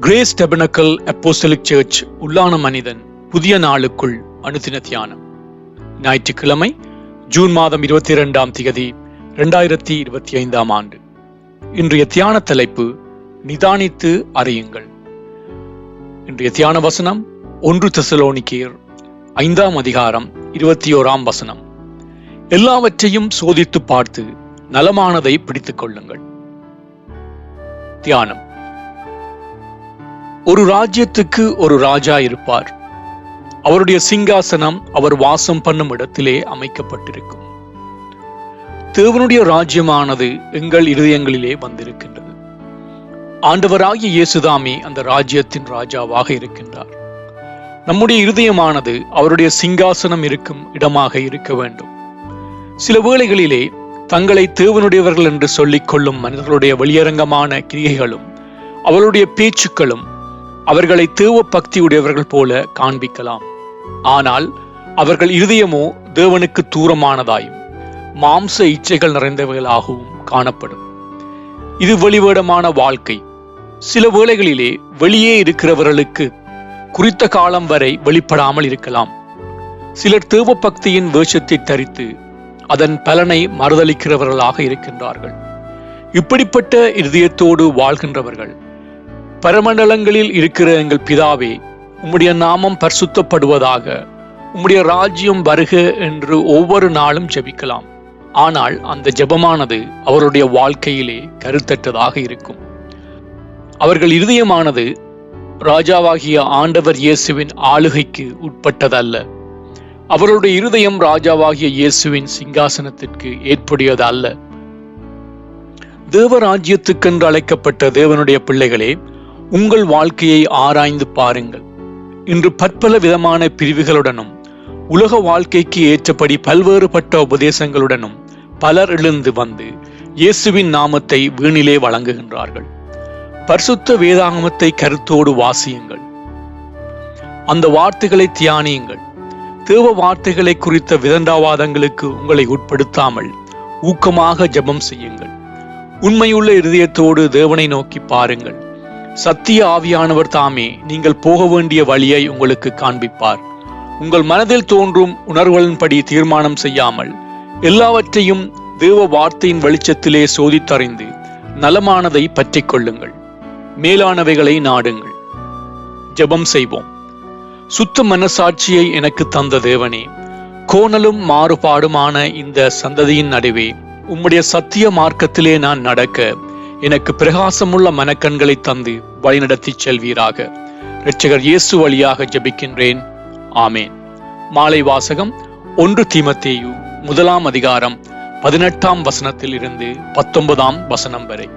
Grace டெபனக்கல் apostolic search உள்ளான மனிதன் புதிய நாளுக்குள் அனுதின தியானம் ஞாயிற்றுக்கிழமை ஜூன் மாதம் இருபத்தி இரண்டாம் திகதி இரண்டாயிரத்தி இருபத்தி ஐந்தாம் ஆண்டு. இன்றைய தியான தலைப்பு நிதானித்து அறியுங்கள். இன்றைய தியான வசனம் ஒன்று தெசலோனிக்கேர் ஐந்தாம் அதிகாரம் இருபத்தி ஓராம் வசனம். எல்லாவற்றையும் சோதித்து பார்த்து நலமானதை பிடித்துக் கொள்ளுங்கள். தியானம். ஒரு ராஜ்யத்துக்கு ஒரு ராஜா இருப்பார். அவருடைய சிங்காசனம் அவர் வாசம் பண்ணும் இடத்திலே அமைக்கப்பட்டிருக்கும். தேவனுடைய ராஜ்யமானது எங்கள் இருதயங்களிலே வந்திருக்கின்றது. ஆண்டவராகிய இயேசுதாமே அந்த ராஜ்யத்தின் ராஜாவாக இருக்கின்றார். நம்முடைய இருதயமானது அவருடைய சிங்காசனம் இருக்கும் இடமாக இருக்க வேண்டும். சில வேளைகளிலே தங்களை தேவனுடையவர்கள் என்று சொல்லிக் கொள்ளும் மனிதர்களுடைய வெளியரங்கமான கிரியைகளும் அவருடைய பேச்சுக்களும் அவர்களை தேவ பக்தி உடையவர்கள் போல காண்பிக்கலாம். ஆனால் அவர்கள் இருதயமோ தேவனுக்கு தூரமானதாயும் மாம்ச இச்சைகள் நிறைந்தவர்களாகவும் காணப்படும். இது வெளிவேடமான வாழ்க்கை. சில வேளைகளிலே வெளியே இருக்கிறவர்களுக்கு குறித்த காலம் வரை வெளிப்படாமல் இருக்கலாம். சிலர் தேவ பக்தியின் வேஷத்தை தரித்து அதன் பலனை மறுதளிக்கிறவர்களாக இருக்கின்றார்கள். இப்படிப்பட்ட இருதயத்தோடு வாழ்கின்றவர்கள் பரமண்டலங்களில் இருக்கிற எங்கள் பிதாவே உம்முடைய நாமம் பரிசுத்தப்படுவதாக உம்முடைய ராஜ்யம் வருக என்று ஒவ்வொரு நாளும் ஜெபிக்கலாம். ஆனால் அந்த ஜெபமானது அவருடைய வாழ்க்கையிலே கருத்தற்றதாக இருக்கும். அவர்கள் இருதயமானது ராஜாவாகிய ஆண்டவர் இயேசுவின் ஆளுகைக்கு உட்பட்டதல்ல. அவருடைய இருதயம் ராஜாவாகிய இயேசுவின் சிங்காசனத்திற்கு ஏற்புடையது அல்ல தேவராஜ்யத்துக்கென்று அழைக்கப்பட்ட தேவனுடைய பிள்ளைகளே உங்கள் வாழ்க்கையை ஆராய்ந்து பாருங்கள். இன்று பற்பல விதமான பிரிவுகளுடனும் உலக வாழ்க்கைக்கு ஏற்றபடி பல்வேறுபட்ட உபதேசங்களுடனும் பலர் எழுந்து வந்து இயேசுவின் நாமத்தை வீணிலே வழங்குகின்றார்கள். பரிசுத்த வேதாகமத்தை கருத்தோடு வாசியுங்கள். அந்த வார்த்தைகளை தியானியுங்கள். தேவ வார்த்தைகளை குறித்த விதண்டாவாதங்களுக்கு உங்களை உட்படுத்தாமல் ஊக்கமாக ஜெபம் செய்யுங்கள். உண்மையுள்ள இருதயத்தோடு தேவனை நோக்கி பாருங்கள். சத்திய ஆவியானவர் தாமே நீங்கள் போக வேண்டிய வழியை உங்களுக்கு காண்பிப்பார். உங்கள் மனதில் தோன்றும் உணர்வுகளின்படி தீர்மானம் செய்யாமல் எல்லாவற்றையும் தேவ வார்த்தையின் வெளிச்சத்திலே சோதித்தறிந்து நலமானதை பற்றி கொள்ளுங்கள். மேலானவைகளை நாடுங்கள். ஜெபம் செய்வோம். சுத்த மனசாட்சியை எனக்கு தந்த தேவனே கோணலும் மாறுபாடுமான இந்த சந்ததியின் நடுவே உம்முடைய சத்திய மார்க்கத்திலே நான் நடக்க எனக்கு பிரகாசமுள்ள மனக்கண்களை தந்து வழிநடத்தி செல்வீராக. இரட்சகர் இயேசு வழியாக ஜெபிக்கின்றேன். ஆமேன். மாலை வாசகம் ஒன்று தீமத்தேயு முதலாம் அதிகாரம் பதினெட்டாம் வசனத்தில் இருந்து பத்தொன்பதாம் வசனம் வரை.